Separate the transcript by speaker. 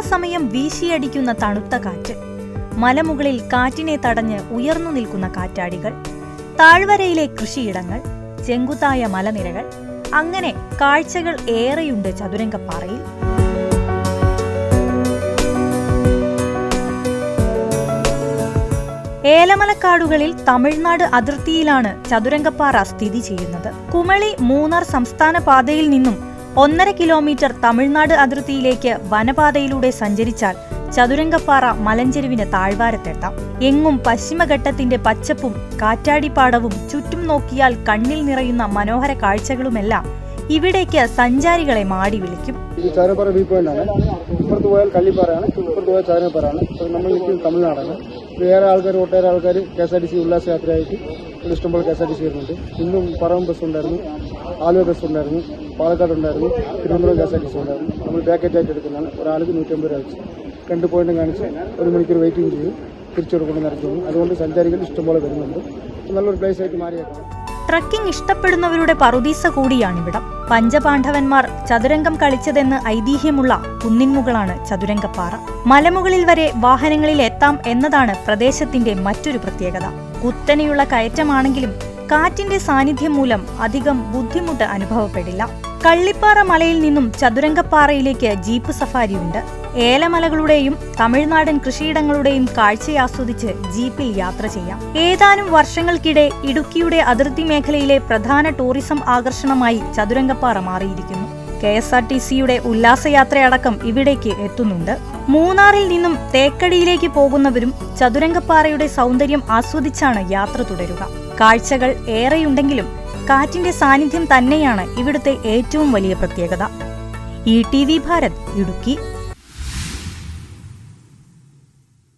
Speaker 1: സമയം വീശിയടിക്കുന്ന തണുത്ത കാറ്റ്. മലമുകളിൽ കാറ്റിനെ തടഞ്ഞ് ഉയർന്നു നിൽക്കുന്ന കാറ്റാടികൾ. താഴ്വരയിലെ കൃഷിയിടങ്ങൾ. ചെങ്കുത്തായ മലനിരകൾ. അങ്ങനെ കാഴ്ചകൾ ഏറെയുണ്ട് ചതുരംഗപ്പാറയിൽ. ഏലമലക്കാടുകളിൽ തമിഴ്നാട് അതിർത്തിയിലാണ് ചതുരംഗപ്പാറ സ്ഥിതി ചെയ്യുന്നത്. കുമളി മൂന്നാർ സംസ്ഥാന പാതയിൽ നിന്നും ഒന്നര കിലോമീറ്റർ തമിഴ്നാട് അതിർത്തിയിലേക്ക് വനപാതയിലൂടെ സഞ്ചരിച്ചാൽ ചതുരംഗപ്പാറ മലഞ്ചെരുവിന് താഴ്വാരത്തെത്താം. എങ്ങും പശ്ചിമഘട്ടത്തിന്റെ പച്ചപ്പും കാറ്റാടിപ്പാടവും ചുറ്റും നോക്കിയാൽ കണ്ണിൽ നിറയുന്ന മനോഹര കാഴ്ചകളുമെല്ലാം ഇവിടേക്ക് സഞ്ചാരികളെ മാടി വിളിക്കും.
Speaker 2: ചാരപ്പാറ വ്യൂ പോയിന്റ് ആണ് ഇപ്പുറത്ത് പോയാൽ കള്ളിപ്പാറയാണ് ഇപ്പുറത്ത് പോയാൽ ചാരപ്പാറയാണ് നമ്മൾ നിൽക്കുന്നത് തമിഴ്നാടാണ്. വേറെ ആൾക്കാർ ഒട്ടേറെ ആൾക്കാർ K S R T C ഉല്ലാസയാത്രയായിട്ട് ഇഷ്ടംപോലെ K S R T C വരുന്നുണ്ട്. ഇന്നും പറവം ബസ് ഉണ്ടായിരുന്നു ആലുവ ബസ് ഉണ്ടായിരുന്നു. പാലക്കാട് ഉണ്ടായിരുന്നു തിരുവനന്തപുരം കെ എസ് ഉണ്ടായിരുന്നു. നമ്മൾ പാക്കേജ് ആയിട്ട് എടുക്കുന്നതാണ്. ഒരാൾക്ക് നൂറ്റമ്പത് രൂപ വെച്ച്. രണ്ട് പോയിന്റും കാണിച്ച് ഒരു മണിക്കൂർ വെയിറ്റിംഗ് ചെയ്യും തിരിച്ചോട് കൊണ്ട് നടത്തുന്നു അതുകൊണ്ട് സഞ്ചാരികൾ ഇഷ്ടംപോലെ വരുന്നുണ്ട്. നല്ലൊരു പ്ലേസ് ആയിട്ട് മാറിയേക്കാം.
Speaker 1: ട്രക്കിംഗ് ഇഷ്ടപ്പെടുന്നവരുടെ പറുദീസ കൂടിയാണിവിടം. പഞ്ചപാണ്ഡവന്മാർ ചതുരംഗം കളിച്ചതെന്ന് ഐതിഹ്യമുള്ള കുന്നിൻമുകളാണ് ചതുരംഗപ്പാറ. മലമുകളിൽ വരെ വാഹനങ്ങളിൽ എത്താം എന്നതാണ് പ്രദേശത്തിന്റെ മറ്റൊരു പ്രത്യേകത. കുത്തനെയുള്ള കയറ്റമാണെങ്കിലും കാറ്റിന്റെ സാന്നിധ്യം മൂലം അധികം ബുദ്ധിമുട്ട് അനുഭവപ്പെടില്ല. കള്ളിപ്പാറ മലയിൽ നിന്നും ചതുരംഗപ്പാറയിലേക്ക് ജീപ്പ് സഫാരിയുണ്ട്. ഏലമലകളുടെയും തമിഴ്നാടൻ കൃഷിയിടങ്ങളുടെയും കാഴ്ചയാസ്വദിച്ച് ജീപ്പിൽ യാത്ര ചെയ്യാം. ഏതാനും വർഷങ്ങൾക്കിടെ ഇടുക്കിയുടെ അതിർത്തി മേഖലയിലെ പ്രധാന ടൂറിസം ആകർഷണമായി ചതുരംഗപ്പാറ മാറിയിരിക്കുന്നു. കെ എസ് ആർ ടി സിയുടെ ഉല്ലാസയാത്രയടക്കം ഇവിടേക്ക് എത്തുന്നുണ്ട്. മൂന്നാറിൽ നിന്നും തേക്കടിയിലേക്ക് പോകുന്നവരും ചതുരംഗപ്പാറയുടെ സൗന്ദര്യം ആസ്വദിച്ചാണ് യാത്ര തുടരുക. കാഴ്ചകൾ ഏറെയുണ്ടെങ്കിലും കാറ്റിന്റെ സാന്നിധ്യം തന്നെയാണ് ഇവിടുത്തെ ഏറ്റവും വലിയ പ്രത്യേകത. E T V Bharat Idukki.